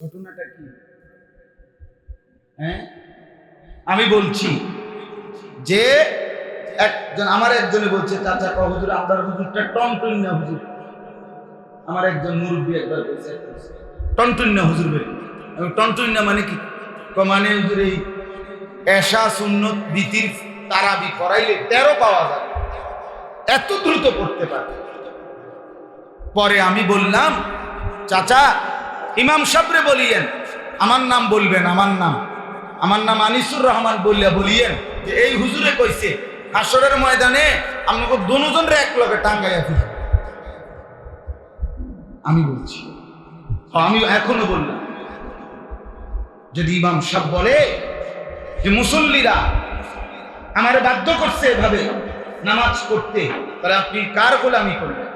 ঘটনাটা কি? হ্যাঁ? আমি বলছি যে একজন, আমার একজনে বলছে, চাচা কহ হুজুর, আপনার হুজুরটা টনটন্য হুজুর। আমার একজন মুরব্বী একবার বলছে টনটন্য হুজুর বলে আমি টনটন্য মানে কি? ক মানে হুজুর, এই এশা, সুন্নত, বিতির তারাবি করাইলে তেরো পাওয়া যায় এত দ্রুত পড়তে পারে। পরে আমি বললাম, চাচা ইমাম সাবরে বলিয়েন, আমার নাম বলবেন, আমার নাম। আমার নাম আনিসুর রহমান বললিয়া বলিয়েন যে, এই হুজুরে কইছে হাসরের ময়দানে আপনাকে দুজন রে এক লগে টাঙ্গাইয়া ফিরে আমি বলছি আমি এখনও বললাম। যদি ইমাম সাহেব বলে যে, মুসল্লিরা আমার বাধ্য করছে এভাবে নামাজ পড়তে, তাহলে আপনি কার গোলামি করবেন?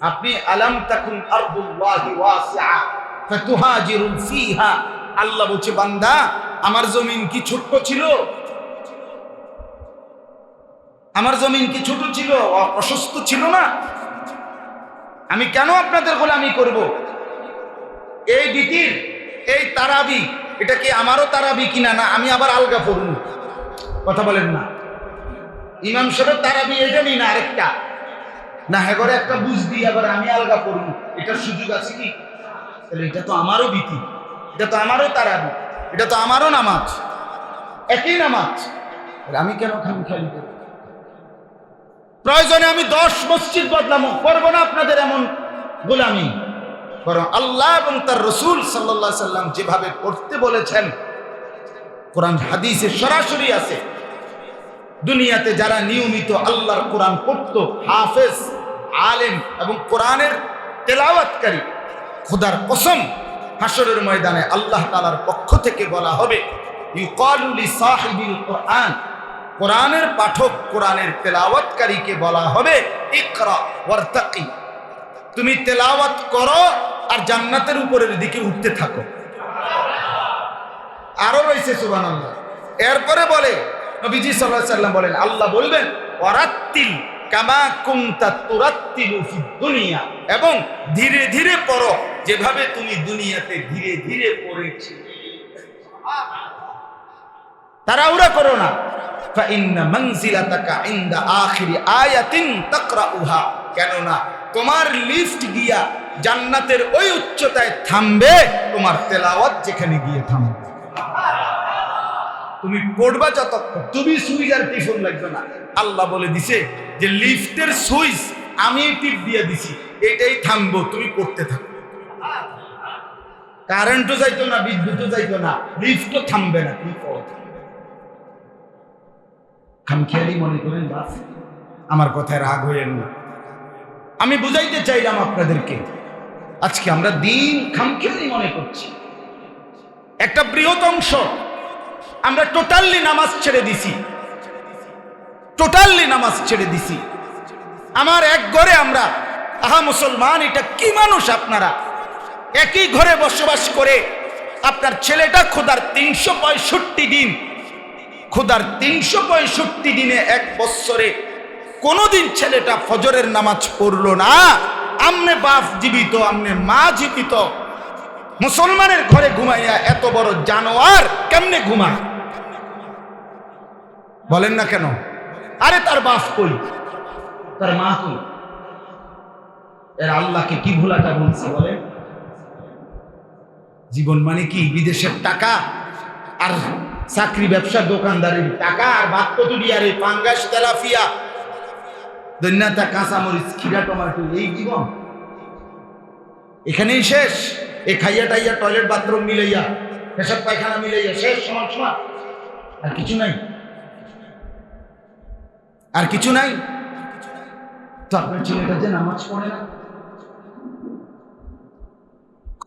আপনি আলাম ফিহা। আল্লাহ বলছে, বান্দা, আমার জমিন কি ছোট্ট ছিল? আমার জমিন কি ছোট ছিল? অসুস্থ ছিল না? আমি কেন আপনাদের গোলামি করব? এই বিতির, এই তারাবি, এটা কি আমারও তারাবি কিনা? না, আমি আবার আলগা পড়ব। কথা বলেন না। ইমাম সাহেব তারাবি এটাই না আরেকটা। না হ্যাঁ করে একটা বুঝ দিই আবার আমি আলগা করব। এটার সুযোগ আছে কি? তাহলে এটা তো আমারও বিধি। এটা তো আমারও তারাবি। এটা তো আমারও নামাজ। একই নামাজ। আমি কেন খাম খালি প্রয়োজনে আমি দশ মসজিদ বদলামো করব না আপনাদের এমন গোলামি। বরং আল্লাহ এবং তার রসুল সাল্লাহ সাল্লাম যেভাবে পড়তে বলেছেন, কোরআন হাদিসে সরাসরি আছে। দুনিয়াতে যারা নিয়মিত আল্লাহর কোরআন পড়তো, হাফেজ আলেম এবং কোরআনের তেলাওয়াতকারী। খোদার কসম হাসরের ময়দানে আল্লাহ তালার পক্ষ থেকে বলা হবে কোরআন। কোরআনের পাঠক কোরআনের তেলাওয়াতকারীকে বলা হবে তুমি তেলাওয়াত করো আর জান্নাতের উপরের দিকে উঠতে থাকো। আরও রয়েছে, সুবহানাল্লাহ। এরপরে বলে, নবীজি আলাইহি সাল্লাম বলেন, আল্লাহ বলবেন, ওয়ারাত্তিল কামা তুরাত্তিলু দুনিয়া। এবং ধীরে ধীরে পড়ো, যেভাবে তুমি দুনিয়াতে ধীরে ধীরে পড়েছি। তাড়াহুড়া করো না। কেননা তোমার লিফট গিয়া জান্নাতের ওই উচ্চতায় থামবে, তোমার তেলাওয়াত যেখানে গিয়ে থামবে। তুমি পড়বা যতক্ষণ। তুমি সুইচ আর টিফুন লাগবে না। আল্লাহ বলে দিছে যে লিফটের সুইচ আমি টিপ দিয়ে দিছি, এটাই থামবো, তুমি পড়তে থাকো। কারেন্টও যাইতো না, বিদ্যুৎও যাইতো না লিফটও থামবে না, তুমি পড়ো। খামখেয়ালি মনে করেন বাস, আমার কথায় রাগ হইেন না। আমি বুঝাইতে চাইলাম আপনাদেরকে, আজকে আমরা দিন খামখেয়ালি মনে করছি। একটা বৃহৎ অংশ আমরা টোটালি নামাজ ছেড়ে দিছি। টোটালি নামাজ ছেড়ে দিছি। আমার এক ঘরে আমরা, আহা মুসলমান, এটা কি মানুষ আপনারা? একই ঘরে বসবাস করে আপনার ছেলেটা খোদার তিনশো পঁয়ষট্টি দিন খোদার তিনশো পঁয়ষট্টি দিনে এক বৎসরে কোনোদিন ছেলেটা ফজরের নামাজ পড়ল না। আমনে বাপ জীবিত, আমনে মা জীবিত। মুসলমানের ঘরে ঘুমাইয়া এত বড় জানোয়ার কেমনে ঘুমায়? বলেন না কেন? আরে তার বাপ কই? তার মা কই? এর আল্লাহকে কি ভুলাটা বলছে বলে জীবন মানে কি? বিদেশের টাকা আর চাকরি, ব্যবসা, দোকানদারের টাকা আর কতুরি আর এই পাঙ্গাস তেলাফিয়া দৈন্যাতা কাঁচামরিচ খিরা টমাটো, এই জীবন। এখানেই শেষ। এ খাইয়া টাইয়া টয়লেট বাথরুম মিলাইয়া, পেশাব পায়খানা মিলাইয়া, শেষ সমান। আর কিছু নাই। আর কিছু নাই? তো আপনার ছেলেটা যে নামাজ পড়ে না?